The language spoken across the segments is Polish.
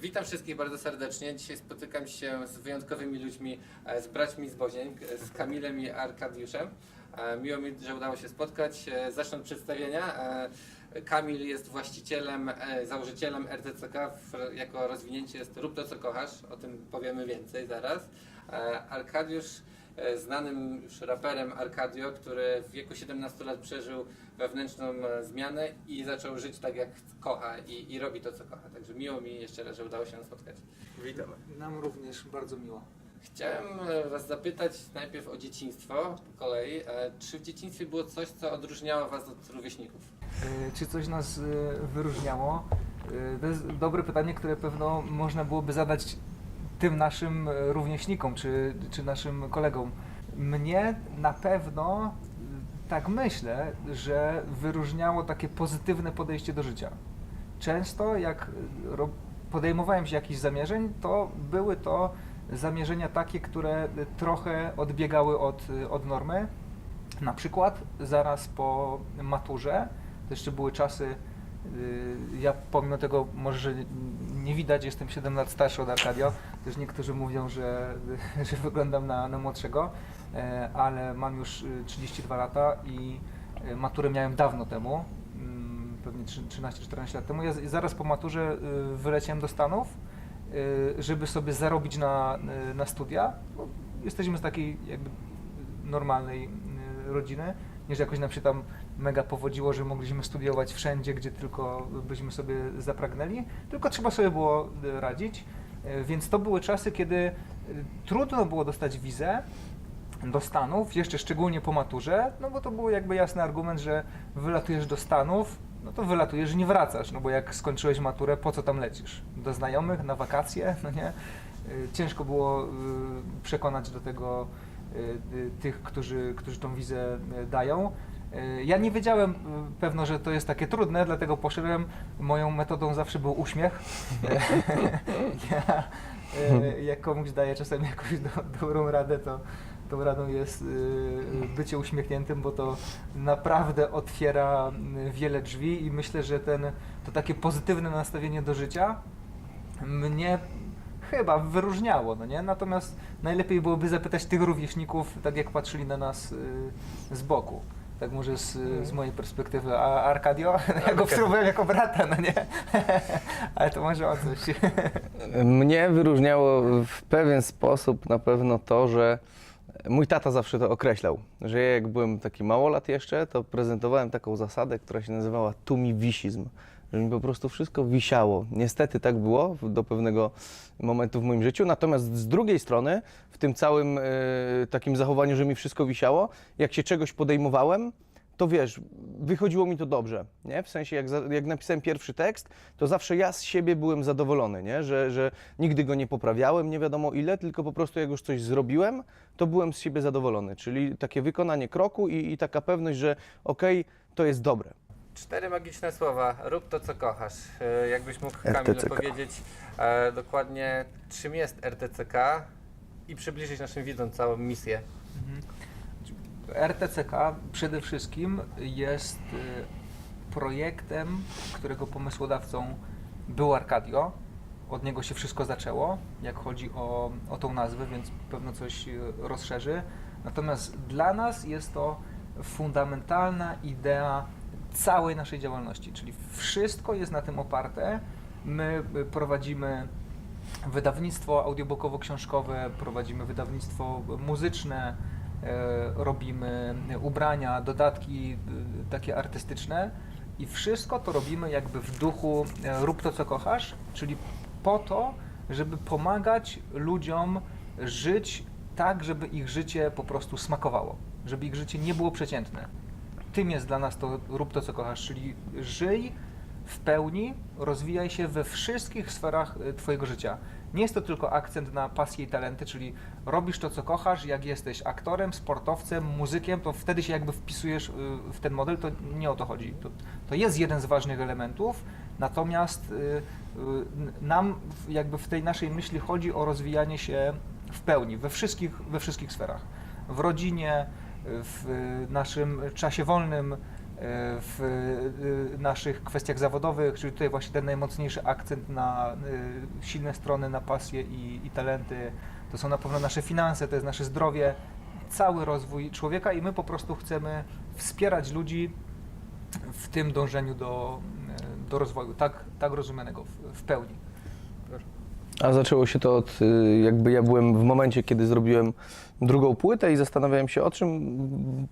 Witam wszystkich bardzo serdecznie. Dzisiaj spotykam się z wyjątkowymi ludźmi, e, z braćmi z Bozień, e, z Kamilem i Arkadiuszem. E, Miło mi, że udało się spotkać. Zacznę od przedstawienia. Kamil jest właścicielem, założycielem RTCK jako rozwinięcie jest Rób to co kochasz, o tym powiemy więcej zaraz. Arkadiusz znanym już raperem Arkadio, który w wieku 17 lat przeżył wewnętrzną e, zmianę i zaczął żyć tak jak kocha i, i robi to co kocha. Także miło mi jeszcze raz, że udało się nas spotkać. Witamy. Nam również bardzo miło. Chciałem e, Was zapytać najpierw o dzieciństwo po kolei. E, Czy w dzieciństwie było coś, co odróżniało Was od rówieśników? Czy coś nas wyróżniało? To jest dobre pytanie, które pewno można byłoby zadać tym naszym rówieśnikom czy, czy naszym kolegom. Mnie na pewno tak myślę, że wyróżniało takie pozytywne podejście do życia. Często jak podejmowałem się jakichś zamierzeń, to były to zamierzenia takie, które trochę odbiegały od, od normy. Na przykład zaraz po maturze, to jeszcze były czasy, yy, ja pomimo tego może że nie widać, jestem 7 lat starszy od Arkadio, też niektórzy mówią, że, że wyglądam na, na młodszego, ale mam już y, 32 lata i e, maturę miałem dawno temu, mm, pewnie 13-14 lat temu. Ja zaraz po maturze y, wyleciałem do Stanów, y, żeby sobie zarobić na, y, na studia. Bo jesteśmy z takiej jakby normalnej y, rodziny, nie że jakoś nam się tam mega powodziło, że mogliśmy studiować wszędzie, gdzie tylko byśmy sobie zapragnęli, tylko trzeba sobie było y, radzić. Y, Więc to były czasy, kiedy y, trudno było dostać wizę do Stanów, jeszcze szczególnie po maturze, no bo to był jakby jasny argument, że wylatujesz do Stanów, no to wylatujesz i nie wracasz, no bo jak skończyłeś maturę, po co tam lecisz? Do znajomych, na wakacje, no nie? Y, Ciężko było y, przekonać do tego y, tych, którzy, którzy tą wizę dają. Ja nie wiedziałem pewno, że to jest takie trudne, dlatego poszedłem. Moją metodą zawsze był uśmiech. ja, y, jak komuś daję czasami jakąś do, dobrą radę, to tą radą jest y, bycie uśmiechniętym, bo to naprawdę otwiera y, wiele drzwi i myślę, że ten, to takie pozytywne nastawienie do życia mnie chyba wyróżniało, no nie? Natomiast najlepiej byłoby zapytać tych rówieśników, tak jak patrzyli na nas y, z boku. Tak może z, z mojej perspektywy. A Arkadio? Ja go obserwowałem jako brata, no nie? Ale to może o coś. Mnie wyróżniało w pewien sposób na pewno to, że mój tata zawsze to określał, że ja jak byłem taki małolat jeszcze, to prezentowałem taką zasadę, która się nazywała tumiwisizm, że mi po prostu wszystko wisiało. Niestety tak było do pewnego momentu w moim życiu, natomiast z drugiej strony w tym całym e, takim zachowaniu, że mi wszystko wisiało, jak się czegoś podejmowałem, to wiesz, wychodziło mi to dobrze, nie? W sensie, jak, za, jak napisałem pierwszy tekst, to zawsze ja z siebie byłem zadowolony, nie? Że, że nigdy go nie poprawiałem, nie wiadomo ile, tylko po prostu jak już coś zrobiłem, to byłem z siebie zadowolony. Czyli takie wykonanie kroku i, i taka pewność, że okej, to jest dobre. Cztery magiczne słowa. Rób to, co kochasz. E, Jakbyś mógł, Kamil, RTCK. powiedzieć e, dokładnie, czym jest RTCK i przybliżyć naszym widzom całą misję. RTCK przede wszystkim jest y, projektem, którego pomysłodawcą był Arkadio. Od niego się wszystko zaczęło, jak chodzi o, o tą nazwę, więc pewno coś y, rozszerzy. Natomiast dla nas jest to fundamentalna idea całej naszej działalności, czyli wszystko jest na tym oparte. My y, prowadzimy wydawnictwo audiobookowo-książkowe, prowadzimy wydawnictwo muzyczne, robimy ubrania, dodatki e, takie artystyczne i wszystko to robimy jakby w duchu e, rób to, co kochasz, czyli po to, żeby pomagać ludziom żyć tak, żeby ich życie po prostu smakowało, żeby ich życie nie było przeciętne. Tym jest dla nas to rób to, co kochasz, czyli żyj w pełni, rozwijaj się we wszystkich sferach e, Twojego życia. Nie jest to tylko akcent na pasję i talenty, czyli robisz to, co kochasz, jak jesteś aktorem, sportowcem, muzykiem, to wtedy się jakby wpisujesz y, w ten model, to nie o to chodzi. To, to jest jeden z ważnych elementów, natomiast y, y, nam jakby w tej naszej myśli chodzi o rozwijanie się w pełni, we wszystkich, we wszystkich sferach. W rodzinie, w naszym czasie wolnym, w y, naszych kwestiach zawodowych, czyli tutaj właśnie ten najmocniejszy akcent na y, silne strony, na pasje i, i talenty. To są na pewno nasze finanse, to jest nasze zdrowie, cały rozwój człowieka i my po prostu chcemy wspierać ludzi w tym dążeniu do, do rozwoju, tak, tak rozumianego w, w pełni. A zaczęło się to od, jakby ja byłem w momencie, kiedy zrobiłem drugą płytę i zastanawiałem się, o czym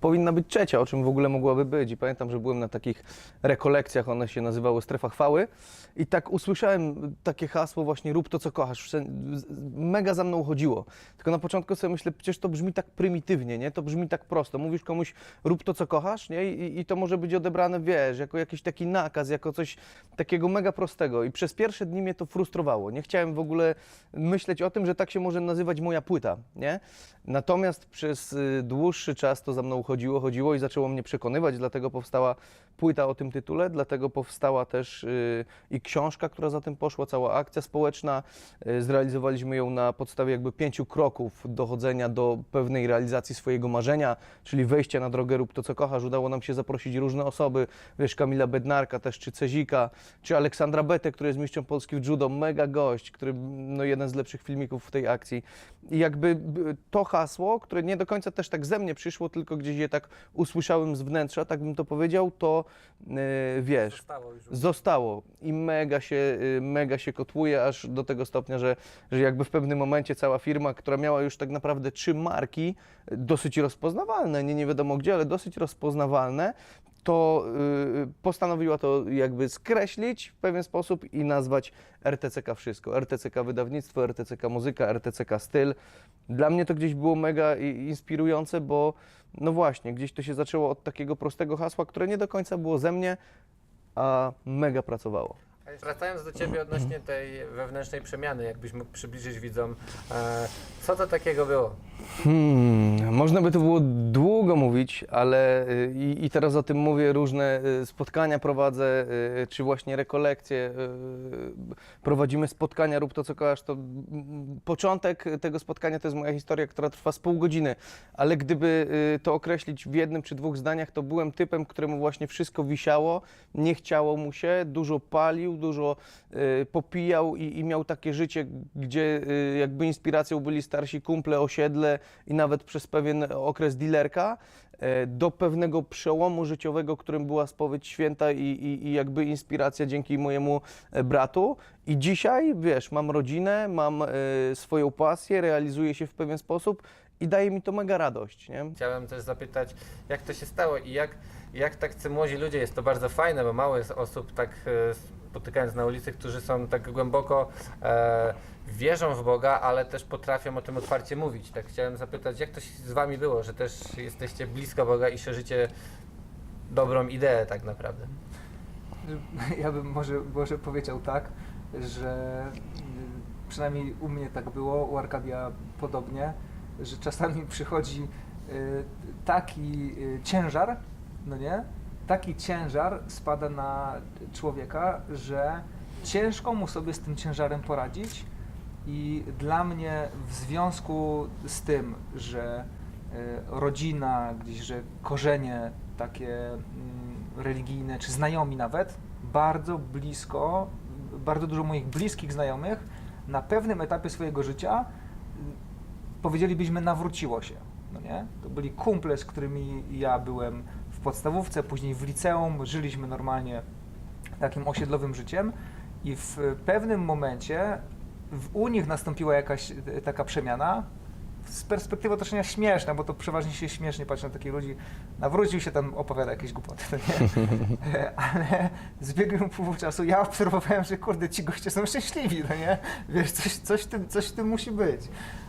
powinna być trzecia, o czym w ogóle mogłaby być. I pamiętam, że byłem na takich rekolekcjach, one się nazywały Strefa Chwały i tak usłyszałem takie hasło właśnie rób to, co kochasz. Mega za mną chodziło. Tylko na początku sobie myślę, przecież to brzmi tak prymitywnie, nie? To brzmi tak prosto. Mówisz komuś rób to, co kochasz, nie? I, i to może być odebrane, wiesz, jako jakiś taki nakaz, jako coś takiego mega prostego. I przez pierwsze dni mnie to frustrowało. Nie chciałem w ogóle myśleć o tym, że tak się może nazywać moja płyta, nie? Natomiast przez y, dłuższy czas to za mną chodziło, chodziło i zaczęło mnie przekonywać, dlatego powstała płyta o tym tytule, dlatego powstała też y, i książka, która za tym poszła, cała akcja społeczna. Y, Zrealizowaliśmy ją na podstawie jakby pięciu kroków dochodzenia do pewnej realizacji swojego marzenia, czyli wejścia na drogę rób to, co kochasz. Udało nam się zaprosić różne osoby, wiesz, Kamila Bednarka też, czy Cezika, czy Aleksandra Betę, który jest mistrzem Polski w judo, mega gość, który, no jeden z lepszych filmików w tej akcji. I jakby to hasło, które nie do końca też tak ze mnie przyszło, tylko gdzieś je tak usłyszałem z wnętrza, tak bym to powiedział, to wiesz, Zostało już. zostało i mega się, y, mega się kotłuje aż do tego stopnia, że, że jakby w pewnym momencie cała firma, która miała już tak naprawdę trzy marki, y, dosyć rozpoznawalne, nie, nie wiadomo gdzie, ale dosyć rozpoznawalne, to y, postanowiła to jakby skreślić w pewien sposób i nazwać RTCK wszystko. RTCK wydawnictwo, RTCK muzyka, RTCK styl. Dla mnie to gdzieś było mega inspirujące, bo no właśnie, gdzieś to się zaczęło od takiego prostego hasła, które nie do końca było ze mnie, a mega pracowało. Wracając do Ciebie odnośnie tej wewnętrznej przemiany, jakbyś mógł przybliżyć widzom, e, co to takiego było? Hmm, można by to było długo mówić, ale y, i, i teraz o tym mówię, różne y, spotkania prowadzę, y, czy właśnie rekolekcje, prowadzimy spotkania, rób to co kochasz, to początek tego spotkania to jest moja historia, która trwa z pół godziny, ale gdyby to określić w jednym czy dwóch zdaniach, to byłem typem, któremu właśnie wszystko wisiało, nie chciało mu się, dużo palił, dużo y, popijał i, i miał takie życie, gdzie y, jakby inspiracją byli starsi kumple, osiedle i nawet przez pewien okres dealerka, e, do pewnego przełomu życiowego, którym była spowiedź święta i, i, i jakby inspiracja dzięki mojemu e, bratu. I dzisiaj, wiesz, mam rodzinę, mam e, swoją pasję, realizuję się w pewien sposób i daje mi to mega radość, nie? Chciałem też zapytać, jak to się stało i jak, jak tacy młodzi ludzie, jest to bardzo fajne, bo mało jest osób tak e, spotykając na ulicy, którzy są tak głęboko e, wierzą w Boga, ale też potrafią o tym otwarcie mówić. Tak chciałem zapytać, jak to z Wami było, że też jesteście blisko Boga i szerzycie dobrą ideę tak naprawdę? Ja bym może, może powiedział tak, że y, przynajmniej u mnie tak było, u Arkadia podobnie, że czasami przychodzi y, taki y, ciężar, no nie? Taki ciężar spada na człowieka, że ciężko mu sobie z tym ciężarem poradzić i dla mnie w związku z tym, że y, rodzina, gdzieś, że korzenie takie mm, religijne, czy znajomi nawet, bardzo blisko, bardzo dużo moich bliskich znajomych na pewnym etapie swojego życia y, powiedzielibyśmy nawróciło się, no nie? To byli kumple, z którymi ja byłem w podstawówce, później w liceum, żyliśmy normalnie takim osiedlowym życiem i w pewnym momencie w, u nich nastąpiła jakaś e, taka przemiana. Z perspektywy otoczenia śmieszna, bo to przeważnie się śmiesznie patrzy na takich ludzi. Nawrócił się tam, opowiada jakieś głupoty, to nie? Ale z biegiem upływu czasu ja obserwowałem, że kurde, ci goście są szczęśliwi, no nie? Wiesz, coś, coś, w tym, coś w tym musi być.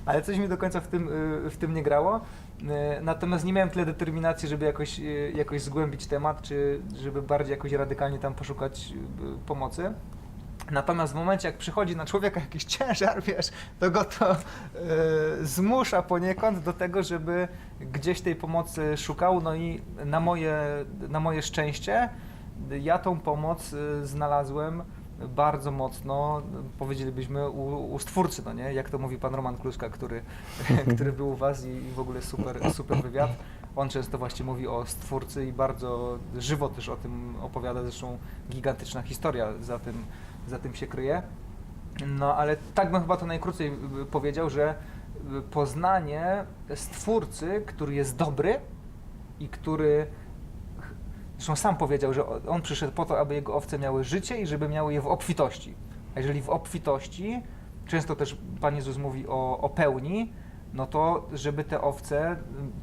Ale coś mi do końca w tym, y, w tym nie grało. Y, Natomiast nie miałem tyle determinacji, żeby jakoś, y, jakoś zgłębić temat, czy żeby bardziej jakoś radykalnie tam poszukać pomocy. Natomiast w momencie, jak przychodzi na człowieka jakiś ciężar, wiesz, to go to y, zmusza poniekąd do tego, żeby gdzieś tej pomocy szukał. No i na moje, na moje szczęście ja tą pomoc y, znalazłem bardzo mocno, powiedzielibyśmy, u, u stwórcy, no nie? Jak to mówi pan Roman Kluska, który, który był u was i, i w ogóle super, super wywiad. on często właśnie mówi o stwórcy i bardzo żywo też o tym opowiada, zresztą gigantyczna historia za tym, za tym się kryje. No ale tak bym chyba to najkrócej y, powiedział, że y, poznanie stwórcy, który jest dobry i który Zresztą sam powiedział, że on przyszedł po to, aby jego owce miały życie i żeby miały je w obfitości. A jeżeli w obfitości, często też Pan Jezus mówi o, o pełni, no to żeby te owce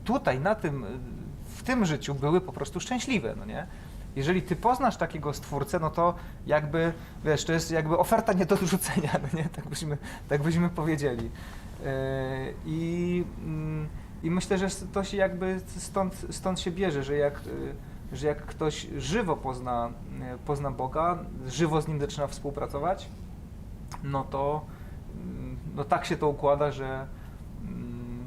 tutaj, na tym, w tym życiu były po prostu szczęśliwe, no nie? Jeżeli ty poznasz takiego stwórcę, no to jakby, wiesz, to jest jakby oferta nie do odrzucenia, no nie? Tak byśmy, tak byśmy powiedzieli. Yy, I, mm, I myślę, że to się jakby stąd, stąd się bierze, że jak, y, że jak ktoś żywo pozna, y, pozna Boga, żywo z Nim zaczyna współpracować, no to mm, no tak się to układa, że,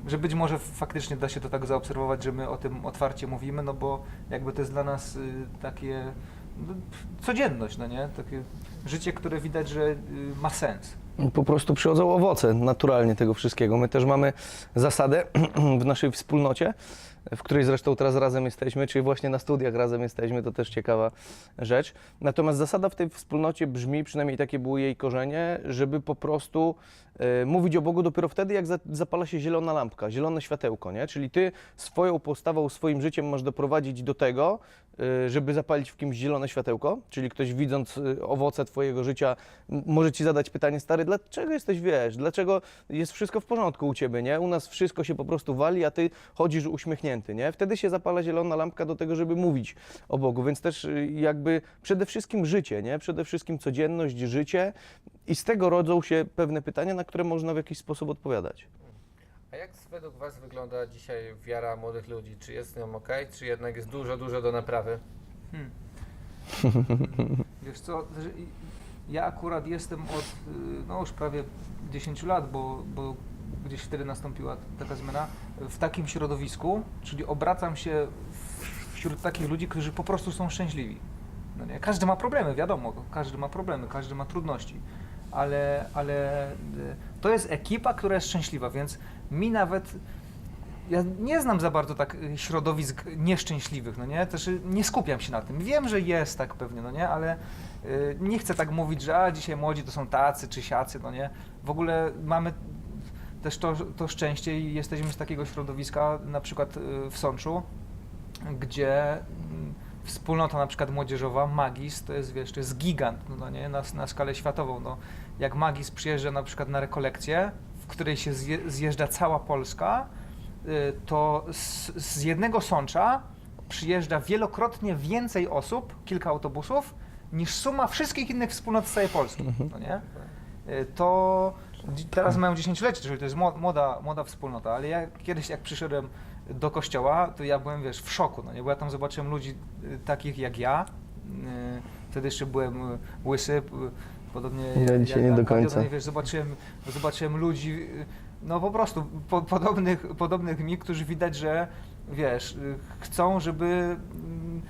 że być może faktycznie da się to tak zaobserwować, że my o tym otwarcie mówimy, no bo jakby to jest dla nas y, takie no, codzienność, no nie? Takie życie, które widać, że y, ma sens. Po prostu przychodzą owoce naturalnie tego wszystkiego. My też mamy zasadę w naszej wspólnocie, w której zresztą teraz razem jesteśmy, czyli właśnie na studiach razem jesteśmy, to też ciekawa rzecz. Natomiast zasada w tej wspólnocie brzmi, przynajmniej takie były jej korzenie, żeby po prostu e, mówić o Bogu dopiero wtedy, jak za, zapala się zielona lampka, zielone światełko, nie? Czyli ty swoją postawą, swoim życiem możesz doprowadzić do tego, e, żeby zapalić w kimś zielone światełko, czyli ktoś widząc e, owoce twojego życia może ci zadać pytanie, stary, dlaczego jesteś, wiesz, dlaczego jest wszystko w porządku u ciebie, nie? U nas wszystko się po prostu wali, a ty chodzisz uśmiechnięty, nie? Wtedy się zapala zielona lampka do tego, żeby mówić o Bogu, więc też y, jakby przede wszystkim życie, nie? Przede wszystkim codzienność, życie i z tego rodzą się pewne pytania, na które można w jakiś sposób odpowiadać. A jak według Was wygląda dzisiaj wiara młodych ludzi? Czy jest z nią ok, czy jednak jest dużo, dużo do naprawy? Hmm. Wiesz co, ja akurat jestem od y, no już prawie 10 lat, bo, bo gdzieś wtedy nastąpiła taka zmiana, w takim środowisku, czyli obracam się wśród takich ludzi, którzy po prostu są szczęśliwi. No nie? Każdy ma problemy, wiadomo, każdy ma problemy, każdy ma trudności, ale, ale y, to jest ekipa, która jest szczęśliwa, więc mi nawet ja nie znam za bardzo tak y, środowisk nieszczęśliwych, no nie? Też y, nie skupiam się na tym. Wiem, że jest tak pewnie, no nie? Ale y, nie chcę tak mówić, że a dzisiaj młodzi to są tacy czy siacy, no nie? W ogóle mamy też to, to szczęście i jesteśmy z takiego środowiska, na przykład w Sączu, gdzie mm, wspólnota na przykład młodzieżowa, Magis, to jest, wiesz, to jest gigant, no nie? Na, na skalę światową, no. Jak Magis przyjeżdża na przykład na rekolekcję, w której się zje, zjeżdża cała Polska, to z, z jednego Sącza przyjeżdża wielokrotnie więcej osób, kilka autobusów, niż suma wszystkich innych wspólnot z całej Polski, no nie? Y, To teraz mają dziesięciolecie, czyli to jest mło- młoda, młoda wspólnota, ale ja kiedyś jak przyszedłem do kościoła, to ja byłem, wiesz, w szoku, no nie? Bo ja tam zobaczyłem ludzi y, takich jak ja, y, wtedy jeszcze byłem y, łysy, y, podobnie Ja jak- dzisiaj jak nie do końca. Wiesz, zobaczyłem, zobaczyłem ludzi, no po prostu po, podobnych, podobnych mi, którzy widać, że wiesz, chcą, żeby mm,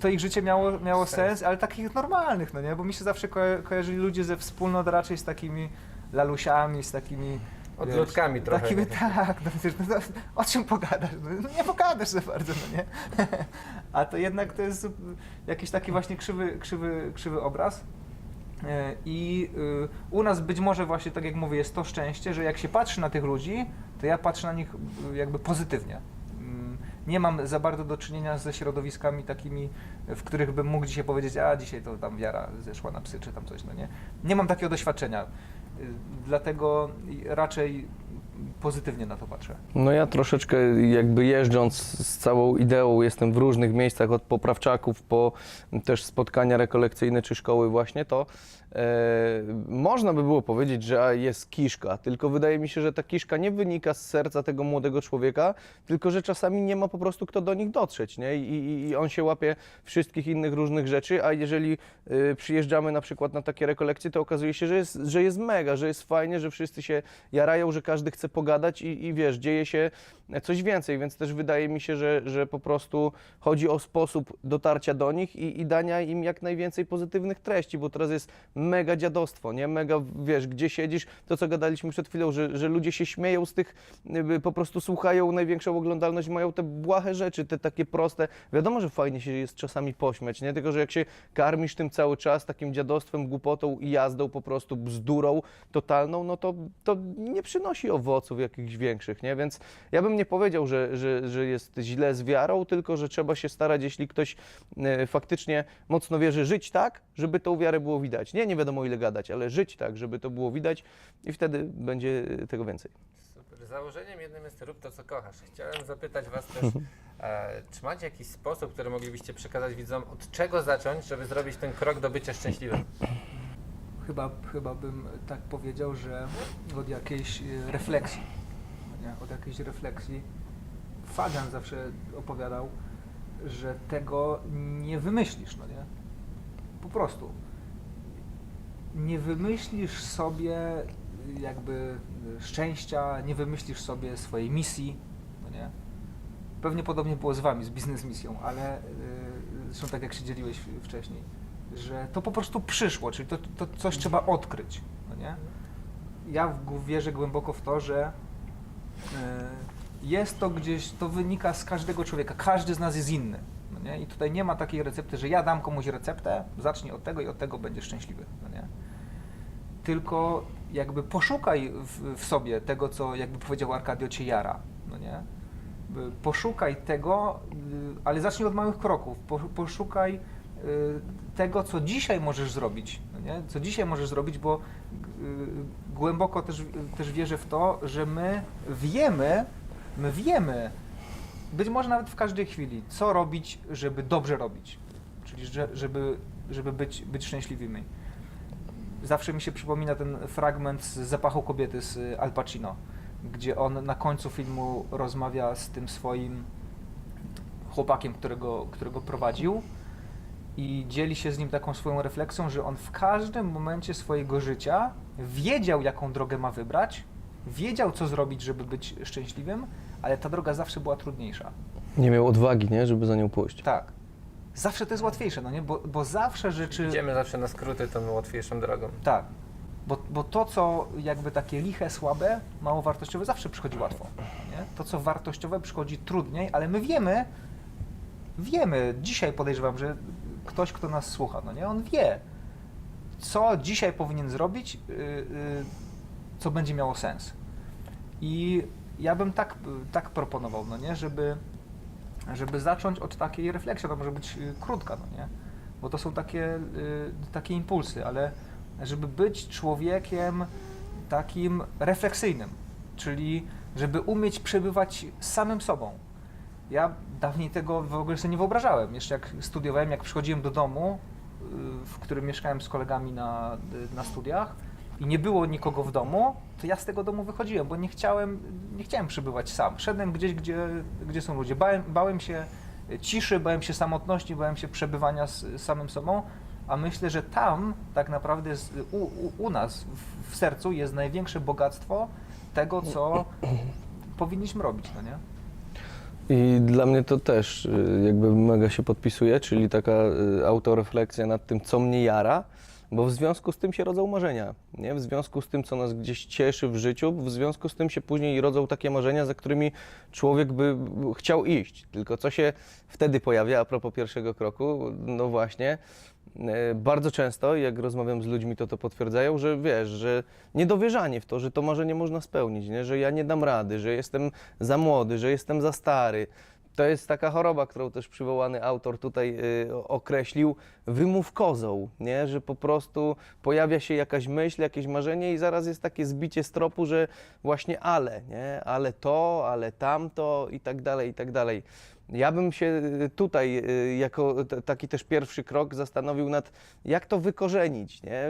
to ich życie miało, miało Sens. sens, ale takich normalnych, no nie? Bo mi się zawsze ko- kojarzyli ludzie ze wspólnot raczej z takimi lalusiami, z takimi Odlotkami wiesz, trochę. Takimi, tak, no, wiesz, no, o czym pogadasz? No, nie pogadasz za bardzo, no nie? A to jednak to jest jakiś taki właśnie krzywy, krzywy, krzywy obraz. E, I y, u nas być może właśnie, tak jak mówię, jest to szczęście, że jak się patrzy na tych ludzi, to ja patrzę na nich y, jakby pozytywnie. Mm, Nie mam za bardzo do czynienia ze środowiskami takimi, w których bym mógł dzisiaj powiedzieć, a dzisiaj to tam wiara zeszła na psy, czy tam coś, no nie. Nie mam takiego doświadczenia, y, dlatego raczej pozytywnie na to patrzę. No ja troszeczkę jakby jeżdżąc z całą ideą jestem w różnych miejscach, od poprawczaków po też spotkania rekolekcyjne czy szkoły właśnie, to e, można by było powiedzieć, że jest kiszka, tylko wydaje mi się, że ta kiszka nie wynika z serca tego młodego człowieka, tylko że czasami nie ma po prostu kto do nich dotrzeć, nie? I, i, i on się łapie wszystkich innych różnych rzeczy, a jeżeli y, przyjeżdżamy na przykład na takie rekolekcje, to okazuje się, że jest, że jest mega, że jest fajnie, że wszyscy się jarają, że każdy chce pogadać i, i wiesz, dzieje się coś więcej, więc też wydaje mi się, że, że po prostu chodzi o sposób dotarcia do nich i, i dania im jak najwięcej pozytywnych treści, bo teraz jest mega dziadostwo, nie? Mega, wiesz, gdzie siedzisz, to co gadaliśmy przed chwilą, że, że ludzie się śmieją z tych, po prostu słuchają, największą oglądalność, mają te błahe rzeczy, te takie proste. Wiadomo, że fajnie się jest czasami pośmiać, nie? Tylko, że jak się karmisz tym cały czas, takim dziadostwem, głupotą i jazdą, po prostu bzdurą totalną, no to, to nie przynosi owoców jakichś większych, nie? Więc ja bym nie powiedział, że, że, że jest źle z wiarą, tylko, że trzeba się starać, jeśli ktoś e, faktycznie mocno wierzy, żyć tak, żeby tą wiarę było widać. Nie, nie wiadomo ile gadać, ale żyć tak, żeby to było widać i wtedy będzie tego więcej. Super. Założeniem jednym jest rób to, co kochasz. Chciałem zapytać Was też, e, czy macie jakiś sposób, który moglibyście przekazać widzom, od czego zacząć, żeby zrobić ten krok do bycia szczęśliwym? Chyba, chyba bym tak powiedział, że od jakiejś e, refleksji, nie? od jakiejś refleksji. Fagan zawsze opowiadał, że tego nie wymyślisz, no nie? Po prostu. Nie wymyślisz sobie jakby szczęścia, nie wymyślisz sobie swojej misji, no nie? Pewnie podobnie było z wami, z biznes misją, ale yy, zresztą tak jak się dzieliłeś wcześniej, że to po prostu przyszło, czyli to, to coś trzeba odkryć, no nie? Ja w- wierzę głęboko w to, że yy, jest to gdzieś, to wynika z każdego człowieka, każdy z nas jest inny, no nie? I tutaj nie ma takiej recepty, że ja dam komuś receptę, zacznij od tego i od tego będziesz szczęśliwy, no nie? Tylko jakby poszukaj w, w sobie tego, co jakby powiedział Arkadio cię jara, no nie? Poszukaj tego, y, ale zacznij od małych kroków. Po- Poszukaj tego, co dzisiaj możesz zrobić, no nie? Co dzisiaj możesz zrobić, bo y, głęboko też, też wierzę w to, że my wiemy, my wiemy, być może nawet w każdej chwili, co robić, żeby dobrze robić. Czyli że, żeby, żeby być, być szczęśliwymi. Zawsze mi się przypomina ten fragment z Zapachu kobiety z Al Pacino, gdzie on na końcu filmu rozmawia z tym swoim chłopakiem, którego, którego prowadził i dzieli się z nim taką swoją refleksją, że on w każdym momencie swojego życia wiedział, jaką drogę ma wybrać, wiedział, co zrobić, żeby być szczęśliwym, ale ta droga zawsze była trudniejsza. Nie miał odwagi, nie, żeby za nią pójść. Tak. Zawsze to jest łatwiejsze, no nie? Bo, bo zawsze rzeczy... Idziemy zawsze na skróty tą łatwiejszą drogą. Tak. Bo, bo to, co jakby takie liche, słabe, mało wartościowe, zawsze przychodzi łatwo. Nie? To, co wartościowe, przychodzi trudniej, ale my wiemy, wiemy, dzisiaj podejrzewam, że ktoś, kto nas słucha, no nie, on wie, co dzisiaj powinien zrobić, yy, yy, co będzie miało sens. I ja bym tak, tak proponował, no nie, żeby, żeby zacząć od takiej refleksji, to może być yy, krótka, no nie, bo to są takie, takie impulsy, ale żeby być człowiekiem takim refleksyjnym, czyli żeby umieć przebywać samym sobą. Ja dawniej tego w ogóle sobie nie wyobrażałem. Jeszcze jak studiowałem, jak przychodziłem do domu, y, w którym mieszkałem z kolegami na, y, na studiach i nie było nikogo w domu, to ja z tego domu wychodziłem, bo nie chciałem, nie chciałem przebywać sam. Szedłem gdzieś, gdzie, gdzie są ludzie. Bałem, bałem się ciszy, bałem się samotności, bałem się przebywania z samym sobą, a myślę, że tam tak naprawdę jest, u, u, u nas w, w sercu jest największe bogactwo tego, co powinniśmy robić, no nie? I dla mnie to też y, jakby mega się podpisuje, czyli taka y, autorefleksja nad tym, co mnie jara, bo w związku z tym się rodzą marzenia, nie? W związku z tym, co nas gdzieś cieszy w życiu, w związku z tym się później rodzą takie marzenia, za którymi człowiek by chciał iść. Tylko co się wtedy pojawia, a propos pierwszego kroku, no właśnie, bardzo często, jak rozmawiam z ludźmi, to to potwierdzają, że wiesz, że niedowierzanie w to, że to marzenie można spełnić, nie? że ja nie dam rady, że jestem za młody, że jestem za stary. To jest taka choroba, którą też przywołany autor tutaj y, określił, wymówkozą, nie? że po prostu pojawia się jakaś myśl, jakieś marzenie i zaraz jest takie zbicie z tropu, że właśnie ale, nie? ale to, ale tamto i tak dalej, i tak dalej. Ja bym się y, tutaj y, jako taki też pierwszy krok zastanowił nad jak to wykorzenić, nie?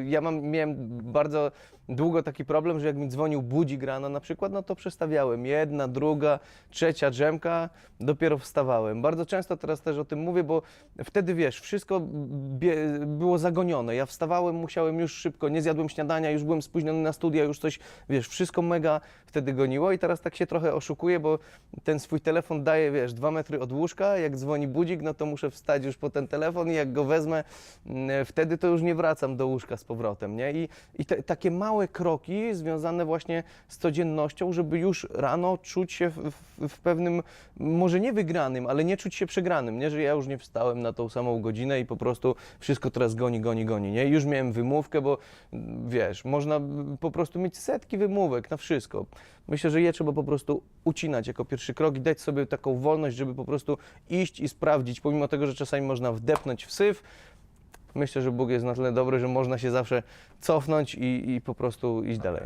Y, Ja mam, miałem bardzo długo taki problem, że jak mi dzwonił budzik rano na przykład, no to przestawiałem jedna, druga, trzecia drzemka, dopiero wstawałem. Bardzo często teraz też o tym mówię, bo wtedy wiesz, wszystko było zagonione. Ja wstawałem, musiałem już szybko, nie zjadłem śniadania, już byłem spóźniony na studia, już coś, wiesz, wszystko mega wtedy goniło i teraz tak się trochę oszukuję, bo ten swój telefon daje, wiesz, dwa metry od łóżka, jak dzwoni budzik, no to muszę wstać już po ten telefon i jak go wezmę, mm, wtedy to już nie wracam do łóżka z powrotem, nie? I, i te, takie małe kroki związane właśnie z codziennością, żeby już rano czuć się w, w, w pewnym, może nie wygranym, ale nie czuć się przegranym, nie? Że ja już nie wstałem na tą samą godzinę i po prostu wszystko teraz goni, goni, goni, nie? Już miałem wymówkę, bo wiesz, można po prostu mieć setki wymówek na wszystko. Myślę, że je trzeba po prostu ucinać jako pierwszy krok i dać sobie taką wolność, żeby po prostu iść i sprawdzić, pomimo tego, że czasami można wdepnąć w syf, Myślę, że Bóg jest na tyle dobry, że można się zawsze cofnąć i, i po prostu iść dalej.